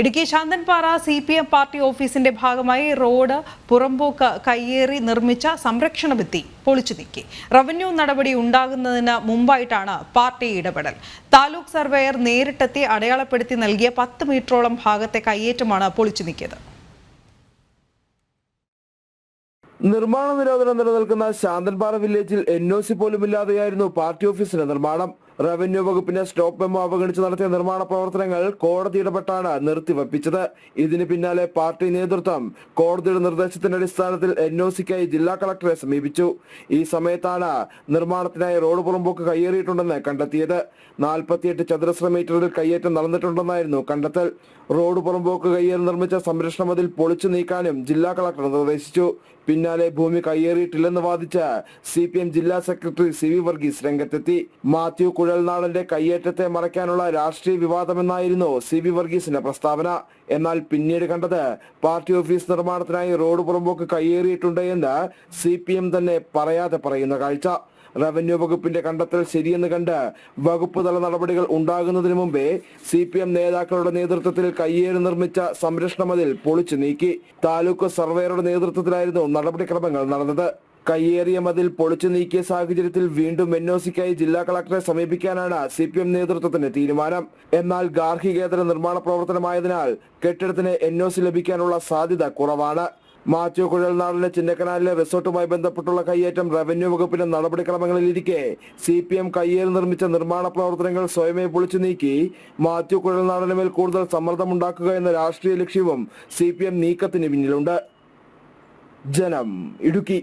Idukki Santhanpara C P M party ഓഫീസിന്റെ ഭാഗമായി road പുറമ്പോക്ക് കയ്യേറി നിർമ്മിച്ച സംരക്ഷണ ഭിത്തി പൊളിച്ചു നീക്കി. റവന്യൂ നടപടി ഉണ്ടാകുന്നതിന് മുമ്പായിട്ടാണ് പാർട്ടി ഇടപെടൽ. താലൂക്ക് സർവേയർ നേരിട്ടെത്തി അടയാളപ്പെടുത്തി നൽകിയ പത്ത് മീറ്ററോളം ഭാഗത്തെ കയ്യേറ്റമാണ് പൊളിച്ചു നീക്കിയത്. നിർമ്മാണ നിരോധനം നിലനിൽക്കുന്ന ശാന്തൻപാറ വില്ലേജിൽ എൻ ഒ സി പോലും ഇല്ലാതെയായിരുന്നു പാർട്ടി ഓഫീസിന്റെ നിർമ്മാണം. റവന്യൂ വകുപ്പിന്റെ സ്റ്റോപ്പ് മെമ്മോ അവഗണിച്ച് നടത്തിയ നിർമ്മാണ പ്രവർത്തനങ്ങൾ കോടതി ഇടപെട്ടാണ് നിർത്തിവെപ്പിച്ചത്. ഇതിന് പിന്നാലെ പാർട്ടി നേതൃത്വം കോടതിയുടെ നിർദ്ദേശത്തിന്റെ അടിസ്ഥാനത്തിൽ എൻ ഒ സിക്കായി ജില്ലാ കളക്ടറെ സമീപിച്ചു. ഈ സമയത്താണ് നിർമ്മാണത്തിനായി റോഡ് പുറമ്പോക്ക് കയ്യേറിയിട്ടുണ്ടെന്ന് കണ്ടെത്തിയത്. നാൽപ്പത്തിയെട്ട് ചതുരശ്ര മീറ്ററിൽ കയ്യേറ്റം നടന്നിട്ടുണ്ടെന്നായിരുന്നു കണ്ടെത്തൽ. റോഡ് പുറമ്പോക്ക് കയ്യേറി നിർമ്മിച്ച സംരക്ഷണ മതിൽ പൊളിച്ചു നീക്കാനും ജില്ലാ കളക്ടർ നിർദ്ദേശിച്ചു. പിന്നാലെ ഭൂമി കയ്യേറിയിട്ടില്ലെന്ന് വാദിച്ച സി ജില്ലാ സെക്രട്ടറി സി വി വർഗീസ് രംഗത്തെത്തി. മാത്യു കുഴൽനാടന്റെ കയ്യേറ്റത്തെ മറയ്ക്കാനുള്ള രാഷ്ട്രീയ വിവാദമെന്നായിരുന്നു സി ബി വർഗീസിന്റെ പ്രസ്താവന. എന്നാൽ പിന്നീട് കണ്ടത് പാർട്ടി ഓഫീസ് നിർമ്മാണത്തിനായി റോഡ് പുറമ്പോക്ക് കയ്യേറിയിട്ടുണ്ട് എന്ന് സി തന്നെ പറയാതെ പറയുന്ന കാഴ്ച. റവന്യൂ വകുപ്പിന്റെ കണ്ടെത്തൽ ശരിയെന്ന് കണ്ട് വകുപ്പ് തല നടപടികൾ ഉണ്ടാകുന്നതിന് മുമ്പേ സി പി എം നേതാക്കളുടെ നേതൃത്വത്തിൽ കയ്യേറി നിർമ്മിച്ച സംരക്ഷണ മതിൽ പൊളിച്ചു നീക്കി. താലൂക്ക് സർവേയറുടെ നേതൃത്വത്തിലായിരുന്നു നടപടിക്രമങ്ങൾ നടന്നത്. കയ്യേറിയ മതിൽ പൊളിച്ചു നീക്കിയ സാഹചര്യത്തിൽ വീണ്ടും എൻഒസിക്കായി ജില്ലാ കളക്ടറെ സമീപിക്കാനാണ് സി പി എം നേതൃത്വത്തിന്റെ തീരുമാനം. എന്നാൽ ഗാർഹികേതര നിർമ്മാണ പ്രവർത്തനമായതിനാൽ കെട്ടിടത്തിന് എൻ ഒ സി ലഭിക്കാനുള്ള സാധ്യത കുറവാണ്. മാത്യു കുഴൽനാടിന്റെ ചിന്നക്കനാലിലെ റിസോർട്ടുമായി ബന്ധപ്പെട്ടുള്ള കയ്യേറ്റം റവന്യൂ വകുപ്പിന്റെ നടപടിക്രമങ്ങളിലിരിക്കെ സി പി എം കയ്യേറി നിർമ്മിച്ച നിർമ്മാണ പ്രവർത്തനങ്ങൾ സ്വയമേ പൊളിച്ചു നീക്കി മാത്യു കുഴൽനാടിന് മേൽ കൂടുതൽ സമ്മർദ്ദമുണ്ടാക്കുക എന്ന രാഷ്ട്രീയ ലക്ഷ്യവും സി പി എം നീക്കത്തിന് പിന്നിലുണ്ട്. ജനം ഇടുക്കി.